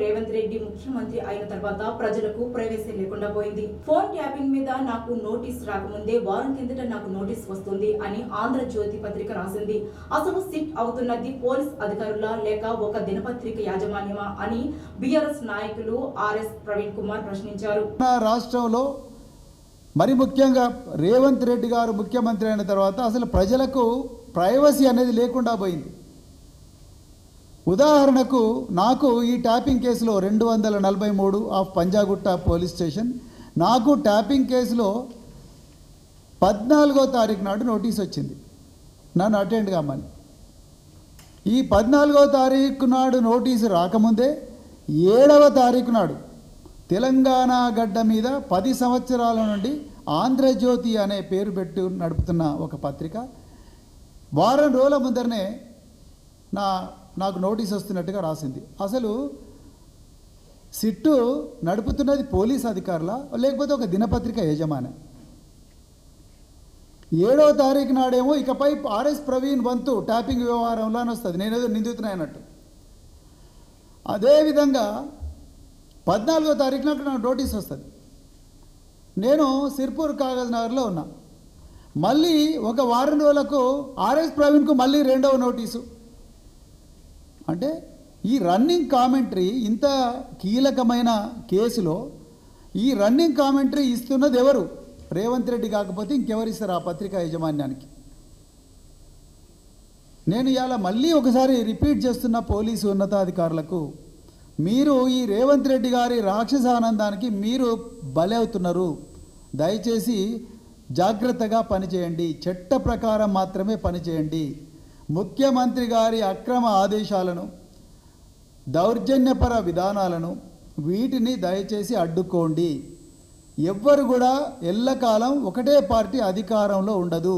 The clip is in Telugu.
రేవంత్ రెడ్డి ముఖ్యమంత్రి అయిన తర్వాత ప్రజలకు ప్రైవసీ లేకుండా పోయింది. ఫోన్ ట్యాపింగ్ మీద నాకు నోటీస్ రాకముందే వారం కిందట నాకు నోటీస్ వస్తుంది అని ఆంధ్రజ్యోతి పత్రిక రాసింది. అసలు సిట్ అవుతున్నది పోలీస్ అధికారుల లేక ఒక దినపత్రిక యాజమాన్యమా అని బీఆర్ఎస్ నాయకులు ఆర్ఎస్ ప్రవీణ్ కుమార్ ప్రశ్నించారు. నా రాష్ట్రంలో మరి ముఖ్యంగా రేవంత్ రెడ్డి గారు ముఖ్యమంత్రి అయిన తర్వాత అసలు ప్రజలకు ప్రైవసీ అనేది లేకుండా పోయింది. ఉదాహరణకు నాకు ఈ ట్యాపింగ్ కేసులో రెండు వందల నలభై మూడు ఆఫ్ పంజాగుట్ట పోలీస్ స్టేషన్ నాకు ట్యాపింగ్ కేసులో పద్నాలుగో తారీఖు నాడు నోటీస్ వచ్చింది. నన్ను అటెండ్ కామని. ఈ పద్నాలుగో తారీఖు నాడు నోటీసు రాకముందే ఏడవ తారీఖు నాడు తెలంగాణ గడ్డ మీద పది సంవత్సరాల నుండి ఆంధ్రజ్యోతి అనే పేరు పెట్టి నడుపుతున్న ఒక పత్రిక వారం రోజుల ముందరనే నా నాకు నోటీస్ వస్తున్నట్టుగా రాసింది. అసలు సిట్టు నడుపుతున్నది పోలీస్ అధికారుల? లేకపోతే ఒక దినపత్రిక యజమాని? ఏడవ తారీఖు నాడేమో ఇకపై ఆర్ఎస్ ప్రవీణ్ వంతు ట్యాపింగ్ వ్యవహారంలో అని వస్తుంది నేనేదో నిందితున్నాయన్నట్టు అదేవిధంగా పద్నాలుగో తారీఖున అక్కడ నాకు నోటీస్ వస్తుంది. నేను సిర్పూర్ కాగజ్ నగర్లో ఉన్నా. మళ్ళీ ఒక వారం రోజులకు ఆర్ఎస్ ప్రవీణ్కు మళ్ళీ రెండవ నోటీసు. అంటే ఈ రన్నింగ్ కామెంటరీ ఇంత కీలకమైన కేసులో ఈ రన్నింగ్ కామెంటరీ ఇస్తున్నది ఎవరు? రేవంత్ రెడ్డి కాకపోతే ఇంకెవరు ఇస్తారు ఆ పత్రికా యాజమాన్యానికి? నేను ఇలా మళ్ళీ ఒకసారి రిపీట్ చేస్తున్న పోలీసు ఉన్నతాధికారులకు మీరు ఈ రేవంత్ రెడ్డి గారి రాక్షస ఆనందానికి మీరు బలవుతున్నారు అవుతున్నారు. దయచేసి జాగ్రత్తగా పనిచేయండి. చట్ట ప్రకారం మాత్రమే పనిచేయండి. ముఖ్యమంత్రి గారి అక్రమ ఆదేశాలను దౌర్జన్యపర విధానాలను వీటిని దయచేసి అడ్డుకోండి. ఎవ్వరు కూడా ఎల్లకాలం ఒకటే పార్టీ అధికారంలో ఉండదు.